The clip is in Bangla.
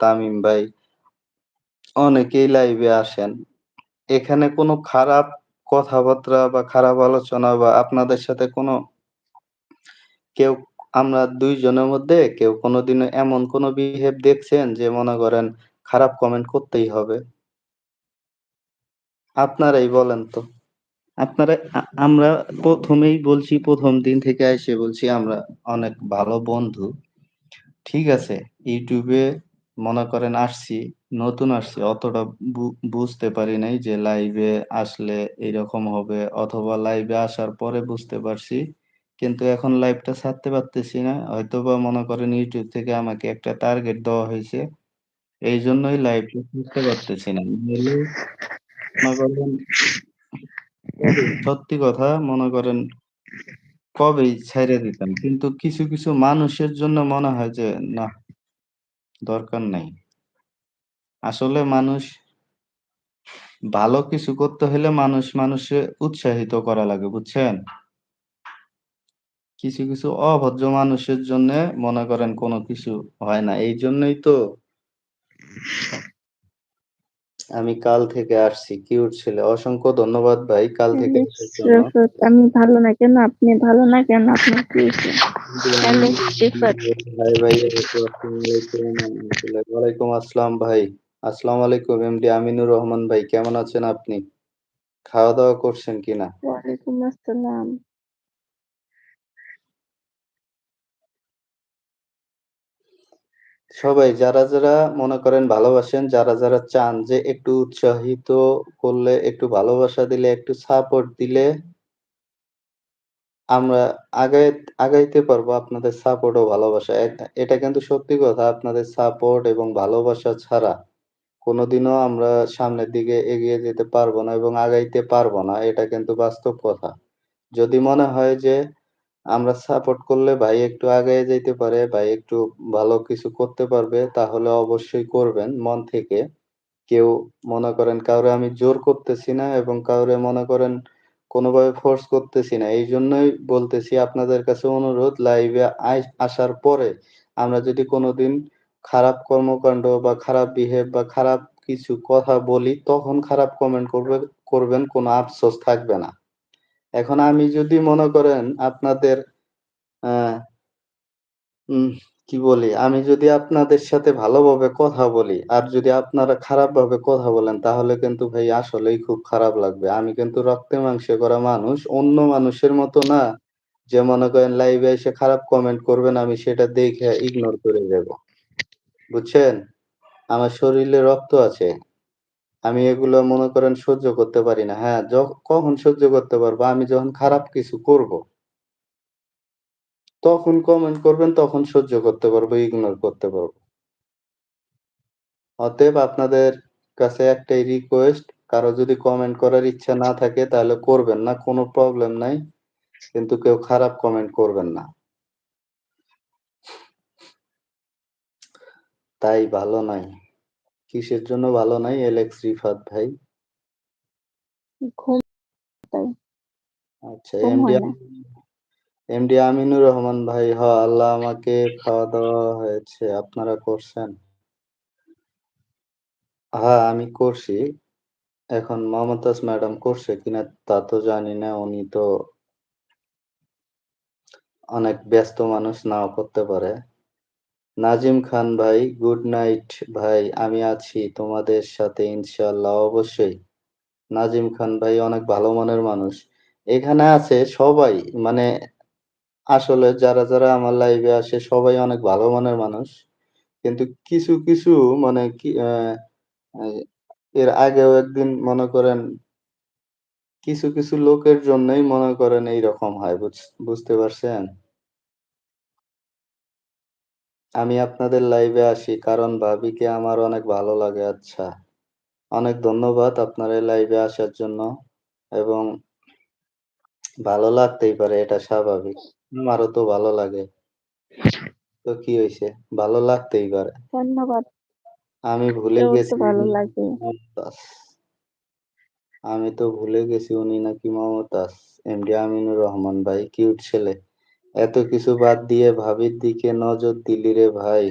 তামিম ভাই, অনেকেই লাইভে আসেন। এখানে কোনো খারাপ কথাবার্তা বা খারাপ আলোচনা বা আপনাদের সাথে কোনো কেউ, আমরা দুইজনের মধ্যে কেউ কোনোদিনও এমন কোনো বিহেভ দেখছেন যে মনে করেন খারাপ কমেন্ট করতেই হবে? আপনারাই বলেন তো। আপনারা আমরা প্রথমেই বলছি, প্রথম দিন থেকে আইসে বলছি আমরা অনেক ভালো বন্ধু। ঠিক আছে? এ মনে করেন আসছি, নতুন আসছি অতটা বুঝতে পারি নাই যে লাইভে আসলে এইরকম হবে অথবা লাইভে আসার পরে বুঝতে পারছি। কিন্তু এখন লাইভটা ছাড়তে পারতেছি না। হয়তোবা মনে করেন ইউটিউব থেকে আমাকে একটা টার্গেট দেওয়া হয়েছে এই জন্যই লাইভটা ছাড়তে পারতেছি না। মনে করেন সত্যি কথা মনে করেন কবেই ছাইড়া দিতাম। কিন্তু কিছু, কিছু মানুষের জন্য মনে হয় যে না দরকার নাই। আসলে মানুষ ভালো কিছু করতে হলে মানুষ মানুষে উৎসাহিত করা লাগে, বুঝছেন? কিছু, কিছু অভদ্র মানুষের জন্য মনে করেন কোনো কিছু হয় না। এই জন্যই তো আমি কাল থেকে আসছি। কিউট ছেলে। অসংখ্য ধন্যবাদ ভাই কাল থেকে আমি ভালো না কেন? আপনি ভালো না কেন? আপনার কি ভাই রাহমাতুল্লাহ। ওয়ালাইকুম আসসালাম ভাই। আসসালামু আলাইকুম এমডি আমিনুর রহমান ভাই কেমন আছেন আপনি? খাওয়া-দাওয়া করছেন কিনা? ওয়ালাইকুম আসসালাম। সবাই যারা, যারা মনে করেন ভালোবাসেন, যারা, যারা চান যে একটু উৎসাহিত করলে, একটু ভালোবাসা দিলে, একটু সাপোর্ট দিলে আমরা আগায় আগাইতে পারব আপনাদের সাপোর্ট ও ভালোবাসা। এটা কিন্তু সত্যি কথা। আপনাদের সাপোর্ট এবং ভালোবাসা ছাড়া কোনোদিনও আমরা সামনের দিকে এগিয়ে যেতে পারব না এবং আগাইতে পারব না। এটা কিন্তু বাস্তব কথা। যদি মনে হয় যে আমরা সাপোর্ট করলে ভাই একটু আগায়ে যাইতে পারে, ভাই একটু ভালো কিছু করতে পারবে, তাহলে অবশ্যই করবেন মন থেকে। কেউ মনে করেন কাউরে আমি জোর করতেছি না এবং কাউরে মনে করেন কোনোভাবে ফোর্স করতেছি না। এই জন্যই বলতেছি আপনাদের কাছে অনুরোধ লাইভে আসার পরে আমরা যদি কোনোদিন খারাপ কর্মকাণ্ড বা খারাপ বিহেভ বা খারাপ কিছু কথা বলি, তখন খারাপ কমেন্ট করবে করবেন কোনো আফসোস থাকবে না। এখন আমি যদি মনে করেন আপনাদের কি বলি? আমি যদি আপনাদের সাথে ভালোভাবে কথা বলি, আর যদি আপনারা খারাপভাবে কথা বলেন, তাহলে কিন্তু ভাই আসলেই খুব খারাপ লাগবে। আমি কিন্তু রক্তে মাংসে করা মানুষ। অন্য মানুষের মতো না যে মনে করেন লাইভে এসে খারাপ কমেন্ট করবেন, আমি সেটা দেখে ইগনোর করে যাব। বুঝছেন? আমার শরীরে রক্ত আছে। আমি এগুলো মনে করেন সহ্য করতে পারি না। হ্যাঁ, কখন সহ্য করতে পারব? আমি যখন খারাপ কিছু করব। তখন কমেন্ট করবেন, তখন সহ্য করতে পারব, ইগনোর করতে পারব। অতএব আপনাদের কাছে একটাই রিকোয়েস্ট, কারও যদি কমেন্ট করার ইচ্ছা না থাকে তাহলে করবেন না, কোনো প্রবলেম নাই। কিন্তু কেউ খারাপ কমেন্ট করবেন না। তাই ভালো নাই। কিসের জন্য ভালো নাই? এলেক্স রিফাত ভাই? ঘুম তাই। আচ্ছা এমডি। এমডি আমিনুর রহমান ভাই, হ আল্লাহ আমাকে খাওয়া-দাওয়া হয়েছে। আপনারা করছেন? হ্যাঁ, আমি করছি। এখন মমতাজ ম্যাডাম করছে কিনা তা তো জানি না। উনি তো অনেক ব্যস্ত মানুষ, নাও করতে পারে। নাজিম খান ভাই, গুড নাইট ভাই। আমি আছি তোমাদের সাথে ইনশাল্লাহ অবশ্যই। নাজিম খান ভাই অনেক ভালো মনের মানুষ। এখানে আছে সবাই মানে আসলে যারা, যারা আমার লাইভে আসে সবাই অনেক ভালো মনের মানুষ। কিন্তু কিছু, কিছু মানে কি এর আগেও একদিন মনে করেন কিছু, কিছু লোকের জন্যই মনে করেন এইরকম হয়। বুঝ বুঝতে পারছেন? আমি আপনাদের লাইভে আসি কারণ ভাবিকে আমার অনেক ভালো লাগে। আচ্ছা। অনেক ধন্যবাদ আপনার এই লাইভে আসার জন্য এবং ভালো লাগতেই পারে এটা স্বাভাবিক। আমারও তো ভালো লাগে। তো কি হয়েছে ভালো লাগতেই পারে। ধন্যবাদ। আমি ভুলে গেছি ভালো লাগে। আমি তো ভুলে গেছি উনি নাকি মমতাজ। এমডি আমিনুর রহমান ভাই, কিউট ছেলে। এত কিছু বাদ দিয়ে ভাবির দিকে নজর দিলি রে ভাই।